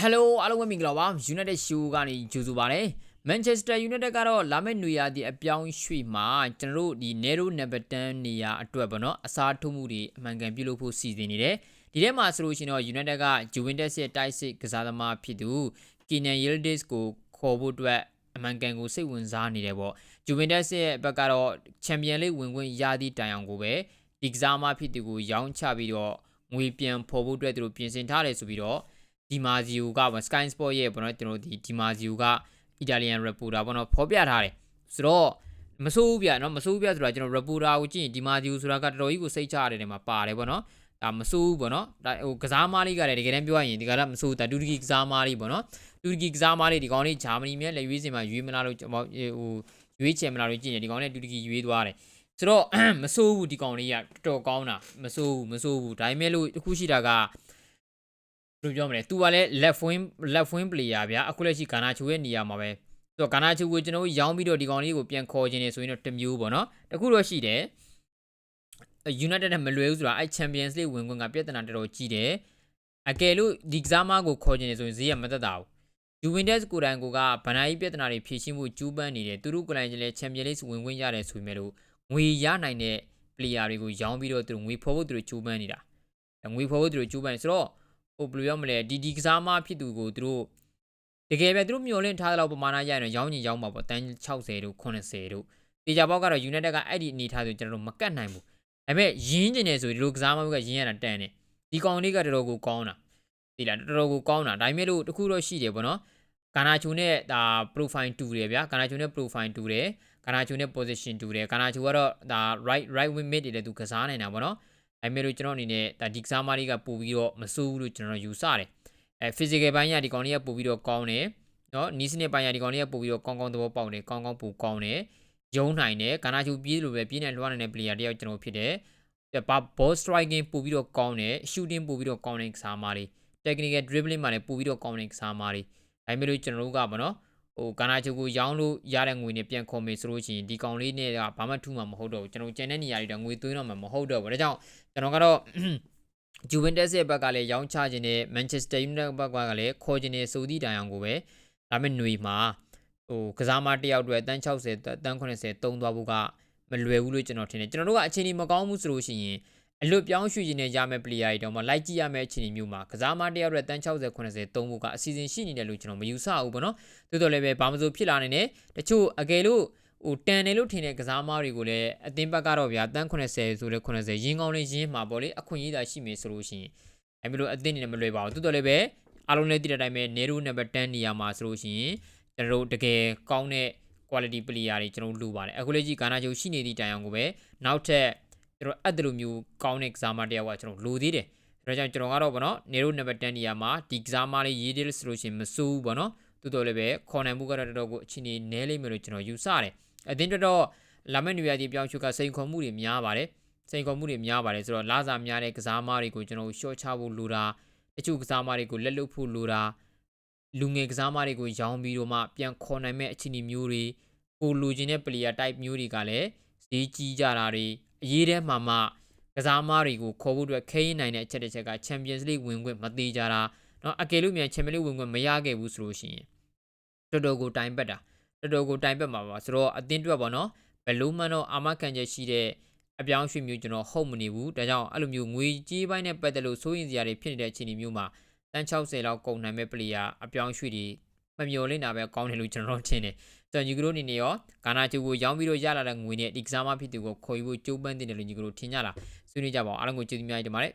Hello အားလုံးပဲမင်္ဂလာပါ United Show ကနေကြိုဆိုပါရစေ Manchester United ကတော့လာမယ့်နွေရာသီအပြောင်းရွှေ့မှာကျွန်တော်တို့ဒီ Nero number 10နေရာအတွက်ပေါ့နော်အစားထိုးမှုတွေအမှန်ကန်ပြုလုပ်ဖို့စီစဉ်နေတယ်ဒီထဲမှာဆိုလို့ရှိရင်တော့ United က Juventus ရဲ့ တိုက်စစ်ကစားသမားဖြစ်သူ Kenan Yildiz ကိုခေါ်ဖို့အတွက်အမှန်ကန်ကိုစိတ်ဝင်စားနေတယ်ပေါ့ Juventus ရဲ့ဘက်ကတော့ Champions League ဝင်ခွင့်ရသည့်တိုင်အောင်ကိုပဲဒီကစားသမားဖြစ်သူကိုရောင်းချပြီးတော့ငွေပြန်ဖော်ဖို့အတွက်သူတို့ပြင်ဆင်ထားတယ်ဆိုပြီးတော့ ဒီမာဇီယိုကပေါ့ Sky Sport ရဲ့ပေါ့နော်ကျွန်တော်တို့ဒီဒီမာဇီယိုကအီတာလီယန် reporter ပေါ့နော်ဖော်ပြထားတယ်ဆိုတော့မဆိုးဘူးဗျာနော်မဆိုးဘူးဗျာဆိုတာကျွန်တော် reporter ကိုကြည့်ရင်ဒီမာဇီယိုဆိုတာကတော်တော်ကြီးကိုစိတ်ချရတယ်နေမှာပါတယ်ပေါ့နော်ဒါမဆိုးဘူးပေါ့နော်ဒါဟိုကစားမားလေးကလည်းတကယ်တမ်းပြောရရင်ဒီကလည်းမဆိုးဒါတူရကီကစားမားလေးပေါ့နော်တူရကီကစားမားလေးဒီကောင်လေးဂျာမနီမြဲလက်ရွေးစင်မှာရွေးမလားလို့ဟိုရွေးချယ်မလားလို့ကြည့်နေဒီကောင်လေးတူရကီရွေးသွားတယ်ဆိုတော့မဆိုးဘူးဒီကောင်လေးကတော်တော်ကောင်းတာမဆိုးဘူးမဆိုးဘူးဒါပေမဲ့လို့အခုရှိတာက ဘယ်လိုပြောမလဲ तू ကလည်း left wing left wing player ဗျာအခုလက်ရှိဂါနာချိုရဲ့နေရာမှာပဲဆိုတော့ဂါနာချိုကိုကျွန်တော်တို့ရောင်းပြီးတော့ဒီကောင်လေးကိုပြန်ခေါ်ခြင်းနေဆိုရင်တော့တစ်မျိုးပေါ့နော်တခုတော့ရှိတယ် United နဲ့မလွယ်ဘူးဆိုတာအဲ့ Champions League ဝင်ခွင့်ကပြဿနာတော်တော်ကြီးတယ်အကယ်လို့ဒီကစားမကိုခေါ်ခြင်းနေဆိုရင်ဈေးကမသက်တာဘူး Juventus ကိုယ်တိုင်ကိုကဗန်နာကြီးပြဿနာတွေဖြေရှင်းမှုကျူးပန်းနေတယ်သူတို့ကိုယ်တိုင်ကျလည်း Champions League ဝင်ခွင့်ရတယ်ဆိုပေမဲ့လို့ငွေရနိုင်တဲ့ player တွေကိုရောင်းပြီးတော့သူတို့ငွေဖော်ဖို့သူတို့ကျူးပန်းနေတာငွေဖော်ဖို့သူတို့ကျူးပန်းနေဆိုတော့ ဟိုဘယ်လိုပြောမလဲဒီဒီကစားမဖြစ်သူကိုသူတို့တကယ်ပဲသူတို့မျှော်လင့်ထားတဲ့လောက်ပမာဏရရင်ရောင်းချင်ရောင်းမှာပေါ့တန်း60တို့80တို့တေချာပေါက်ကတော့ United ကအဲ့ဒီအနေထားဆိုကျွန်တော်တို့မကတ်နိုင်ဘူးဒါပေမဲ့ရင်းကျင်နေဆိုဒီလိုကစားမကရင်းရတာတန်တယ်ဒီကောင်လေးကတော်တော်ကိုကောင်းတာဒီလားတော်တော်ကိုကောင်းတာဒါပေမဲ့လို့တခုတော့ရှိတယ်ပေါ့နော်ကာနာချိုနဲ့ဒါ profile တူတယ်ဗျာကာနာချိုနဲ့ profile တူတယ်ကာနာချိုနဲ့ position တူတယ်ကာနာချိုကတော့ဒါ right right wing mid တွေလည်းသူကစားနေတာပေါ့နော် ဒါပေမဲ့လို့ကျွန်တော်အနေနဲ့ဒါဒီကစားမလေးကပို့ပြီးတော့မစိုးဘူးလို့ကျွန်တော်ယူဆတယ်အဲ physical ဘိုင်းကဒီကောင်လေးကပို့ပြီးတော့ကောင်းတယ်နော်နီးစနစ်ဘိုင်းကဒီကောင်လေးကပို့ပြီးတော့ကောင်းကောင်းသဘောပေါက်တယ်ကောင်းကောင်းပို့ကောင်းတယ်ယုံနိုင်တယ်ကာနာချိုပြေးလို့ပဲပြေးနေလွှမ်းနေတဲ့ player တယောက်ကျွန်တော်ဖြစ်တယ်ဘာ ball striking ပို့ပြီးတော့ကောင်းတယ် shooting ပို့ပြီးတော့ကောင်းတဲ့ကစားမလေး technical dribbling မှာလည်းပို့ပြီးတော့ကောင်းတဲ့ကစားမလေးဒါပေမဲ့လို့ကျွန်တော်တို့ကဗောနော် ဟိုကာနာချိုကိုရောင်းလို့ရတဲ့ငွေနဲ့ပြန်ခေါ်မယ်ဆိုလို့ရှိရင်ဒီကောင်လေးနဲ့ကဘာမှထူးမှာမဟုတ်တော့ဘူးကျွန်တော်ကျန်တဲ့နေရာတွေတော့ငွေသွင်းတော့မှာမဟုတ်တော့ဘူးဒါကြောင့်ကျွန်တော်ကတော့ Juventus ရဲ့ဘက်ကလည်းရောင်းချခြင်းနဲ့ Manchester United ဘက်ကလည်းခေါ်ခြင်းနဲ့ဆိုသည့်တိုင်အောင်ကိုပဲဒါပေမဲ့ຫນွေမှာဟိုကစားမတစ်ယောက်အတွက်တန်း60တန်း80တုံးသွားဖို့ကမလွယ်ဘူးလို့ကျွန်တော်ထင်တယ်ကျွန်တော်တို့ကအခြေအနေမကောင်းဘူးဆိုလို့ရှိရင် အလွတ်ပြောင်းရွှေ့ခြင်းနဲ့ရမယ့် player တွေတော့မှလိုက်ကြည့်ရမယ့်အခြေအနေမျိုးမှာကစားမတစ်ယောက်အတွက်တန်း60 80တုံးဖို့ကအစီအစဉ်ရှိနေတယ်လို့ကျွန်တော်မယူဆဘူးပေါ့နော်တိုးတော်လည်းပဲဘာမှမဆိုဖြစ်လာနေတယ်တချို့အကယ်လို့ဟိုတန်တယ်လို့ထင်တဲ့ကစားမားတွေကိုလည်းအသင်းဘက်ကတော့ဗျာတန်း80ဆိုတဲ့80ရင်းကောင်းလေးရင်းမှာပေါ့လေအခွင့်အရေးသာရှိမယ်ဆိုလို့ရှိရင်အဲမျိုးလိုအသင်းနေနဲ့မလွယ်ပါဘူးတိုးတော်လည်းပဲအားလုံးလည်းသိတဲ့အတိုင်းပဲ Nero number 10နေရာမှာဆိုလို့ရှိရင်ကျွန်တော်တို့တကယ်ကောင်းတဲ့ quality player တွေကျွန်တော်တို့လိုပါတယ်အခုလေးကြီးဂါနာချိုရှိနေသည့်တိုင်အောင်ကိုပဲနောက်ထပ် ကျွန်တော်အဲ့ဒီလိုမျိုးကောင်းတဲ့ကစားမတယောက်ကကျွန်တော်လိုသေးတယ်ဒါကြောင့်ကျွန်တော်ကတော့ဗောနော် Nero number 10နေရာမှာဒီကစားမလေးရေးတယ်ဆိုလို့ရှိရင်မစိုးဘူးဗောနော်တိုးတော်လည်းပဲခေါ်နိုင်မှုကတော့တော်တော်ကိုအချိန်နေနဲလိမ့်မယ်လို့ကျွန်တော်ယူဆတယ်အတင်းတော့လာမယ့်နေရာဒီပြောင်းချူကစိန်ခေါ်မှုတွေများပါတယ်စိန်ခေါ်မှုတွေများပါတယ်ဆိုတော့လာစာများတဲ့ကစားမားတွေကိုကျွန်တော်ရှော့ချဖို့လိုတာတချို့ကစားမားတွေကိုလက်လွတ်ဖို့လိုတာလူငယ်ကစားမားတွေကိုရောင်းပြီးတော့မှပြန်ခေါ်နိုင်မဲ့အခြေအနေမျိုးတွေကိုလိုချင်တဲ့ player type မျိုးတွေကလည်းဈေးကြီးကြတာတွေ အရေးထဲမှာမှကစားမားတွေကိုခေါ်ဖို့အတွက်ခဲရင်နိုင်တဲ့အချက်တစ်ချက်က Champions League ဝင်ခွင့်မသေးကြတာเนาะအကယ်လို့မြန် Champions League ဝင်ခွင့်မရခဲ့ဘူးဆိုလို့ရှိရင်တော်တော်ကိုတိုင်ပတ်တာတော်တော်ကိုတိုင်ပတ်မှာပါဆိုတော့အတင်းတွက်ပါเนาะဘယ်လို့မှတော့အာမခံချက်ရှိတဲ့အပြောင်းရွှေ့မျိုးကျွန်တော်ဟုတ်မနေဘူးဒါကြောင့်အဲ့လိုမျိုးငွေကြေးပိုင်းနဲ့ပတ်သက်လို့စိုးရင်စရာတွေဖြစ်နေတဲ့အခြေအနေမျိုးမှာတန်း60လောက်ကုန်နိုင်မဲ့ player အပြောင်းရွှေ့တွေ မမျော်လင့်တာပဲကောင်းတယ်လို့ကျွန်တော်ထင်တယ်ဆိုတော့ညီကတို့အနေနဲ့ရောဂါနာချူကိုရောင်းပြီးတော့ရလာတဲ့ငွေနဲ့ဒီကစားမဖြစ်သူကိုခေါ်ယူဖို့ကြိုးပမ်းတင်တယ်လို့ညီကတို့ထင်ကြလားဆွေးနွေးကြပါအောင်အားလုံးကိုကျေးဇူးများတင်ပါတယ်